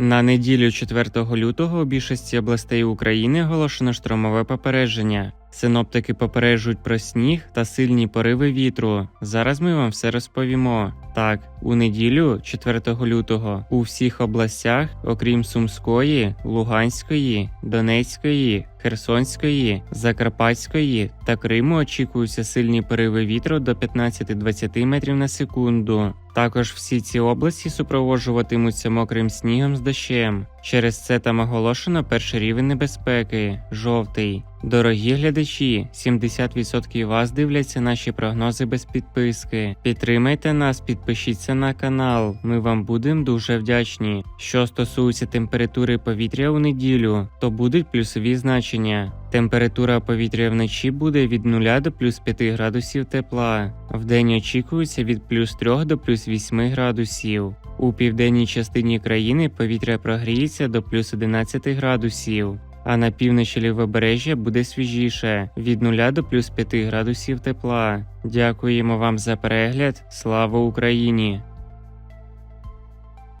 На неділю 4 лютого у більшості областей України оголошено штормове попередження. Синоптики попереджують про сніг та сильні пориви вітру. Зараз ми вам все розповімо. Так, у неділю, 4 лютого, у всіх областях, окрім Сумської, Луганської, Донецької, Херсонської, Закарпатської та Криму очікуються сильні пориви вітру до 15-20 метрів на секунду. Також всі ці області супроводжуватимуться мокрим снігом з дощем. Через це там оголошено перший рівень небезпеки жовтий. Дорогі глядачі, 70% вас дивляться наші прогнози без підписки. Підтримайте нас, підпишіться на канал. Ми вам будемо дуже вдячні. Що стосується температури повітря у неділю, то будуть плюсові значення. Температура повітря вночі буде від 0 до плюс 5 градусів тепла. Вдень очікується від плюс 3 до плюс 8 градусів. У південній частині країни повітря прогріється до плюс 11 градусів. А на півночі лівобережжя буде свіжіше від 0 до плюс 5 градусів тепла. Дякуємо вам за перегляд. Слава Україні!